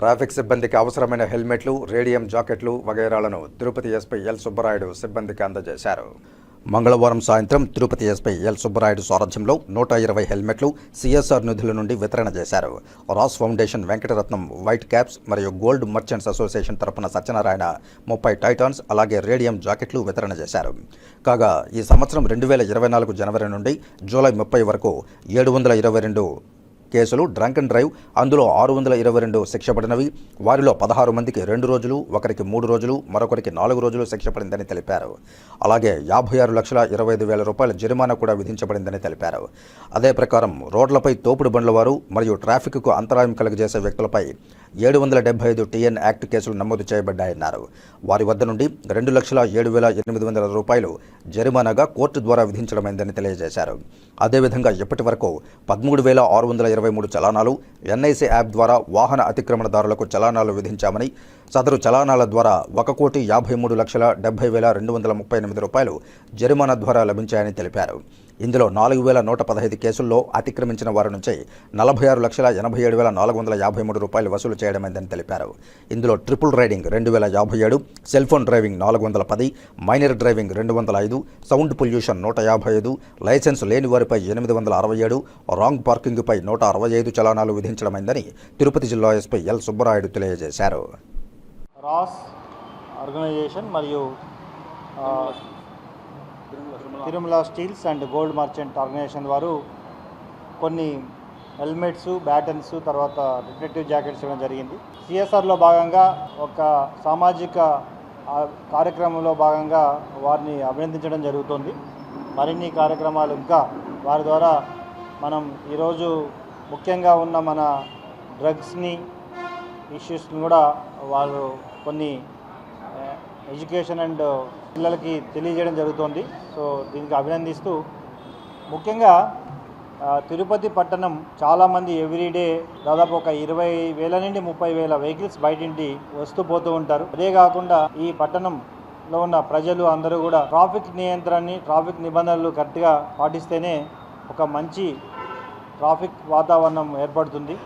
Traffic సిబ్బందికి అవసరమైన హెల్మెట్లు రేడియం జాకెట్లు వగైరాలను తిరుపతి ఎస్పీ ఎల్ సుబ్బరాయుడు సిబ్బందికి అందజేశారు. మంగళవారం సాయంత్రం తిరుపతి ఎస్పీ ఎల్ సుబ్బరాయుడు సారథ్యంలో నూట ఇరవై హెల్మెట్లు సిఎస్ఆర్ నిధుల నుండి వితరణ చేశారు. RASS foundation Venkataratnam white caps మరియు గోల్డ్ మర్చెంట్స్ అసోసియేషన్ తరపున సత్యనారాయణ ముప్పై టైటాన్స్ అలాగే రేడియం జాకెట్లు వితరణ చేశారు. కాగా ఈ సంవత్సరం రెండు వేల ఇరవై నాలుగు జనవరి నుండి జూలై ముప్పై వరకు ఏడు వందల ఇరవై రెండు కేసులు డ్రంక్ అండ్ డ్రైవ్ అందులో ఆరు వందల ఇరవై రెండు శిక్ష పడినవి. వారిలో పదహారు మందికి రెండు రోజులు ఒకరికి మూడు రోజులు మరొకరికి నాలుగు రోజులు శిక్ష పడిందని తెలిపారు. అలాగే యాభై ఆరు లక్షల ఇరవై ఐదు వేల రూపాయల జరిమానా కూడా విధించబడిందని తెలిపారు. అదే ప్రకారం రోడ్లపై తోపుడు బండ్ల వారు మరియు ట్రాఫిక్కు అంతరాయం కలుగజేసే వ్యక్తులపై ఏడు వందల డెబ్బై ఐదు టీఎన్ యాక్ట్ కేసులు నమోదు చేయబడ్డాయన్నారు. వారి వద్ద నుండి రెండు లక్షల ఏడు వేల ఎనిమిది వందల రూపాయలు జరిమానాగా కోర్టు ద్వారా విధించడమైందని తెలియజేశారు. అదేవిధంగా ఇప్పటి వరకు పదమూడు వేల ఆరు వందల ఇరవై మూడు చలానాలు ఎన్ఐసి యాప్ ద్వారా వాహన అతిక్రమణదారులకు చలానాలు విధించామని సదరు చలానాల ద్వారా ఒక కోటి యాభై మూడు లక్షల డెబ్బై వేల రెండు వందల ముప్పై ఎనిమిది రూపాయలు జరిమానా ద్వారా లభించాయని తెలిపారు. ఇందులో నాలుగు వేల నూట పదహైదు కేసుల్లో అతిక్రమించిన వారి నుంచి నలభై ఆరు లక్షల ఎనభై ఏడు వేల నాలుగు వందల యాభై మూడు రూపాయలు వసూలు చేయడమైందని తెలిపారు. ఇందులో ట్రిపుల్ రైడింగ్ రెండు వేల యాభై ఏడు సెల్ ఫోన్ డ్రైవింగ్ నాలుగు వందల పది మైనర్ డ్రైవింగ్ రెండు వందల ఐదు సౌండ్ పొల్యూషన్ నూట యాభై ఐదు లైసెన్స్ లేని వారిపై ఎనిమిది వందల అరవై ఏడు రాంగ్ పార్కింగ్పై నూట అరవై ఐదు చలానాలు విధించడమైందని తిరుపతి జిల్లా ఎస్పీ ఎల్ సుబ్బరాయుడు తెలియజేశారు. రాస్ ఆర్గనైజేషన్ మరియు Tirumala steels and gold merchant organization వారు కొన్ని హెల్మెట్స్ బ్యాటన్స్ తర్వాత రిఫ్లెక్టివ్ జాకెట్స్ ఇవ్వడం జరిగింది. సిఎస్ఆర్లో భాగంగా ఒక సామాజిక కార్యక్రమంలో భాగంగా వారిని అభినందించడం జరుగుతుంది. మరిన్ని కార్యక్రమాలు ఇంకా వారి ద్వారా మనం ఈరోజు ముఖ్యంగా ఉన్న మన డ్రగ్స్ని ఇష్యూస్ని కూడా వాళ్ళు కొన్ని ఎడ్యుకేషన్ అండ్ పిల్లలకి తెలియజేయడం జరుగుతోంది. సో దీనికి అభినందిస్తూ ముఖ్యంగా తిరుపతి పట్టణం చాలామంది ఎవ్రీడే దాదాపు ఒక ఇరవై వేల నుండి ముప్పై వేల వెహికల్స్ బయటింటి వస్తూ పోతూ ఉంటారు. అదే కాకుండా ఈ పట్టణంలో ఉన్న ప్రజలు అందరూ కూడా ట్రాఫిక్ నియంత్రణని ట్రాఫిక్ నిబంధనలు కరెక్ట్గా పాటిస్తేనే ఒక మంచి ట్రాఫిక్ వాతావరణం ఏర్పడుతుంది.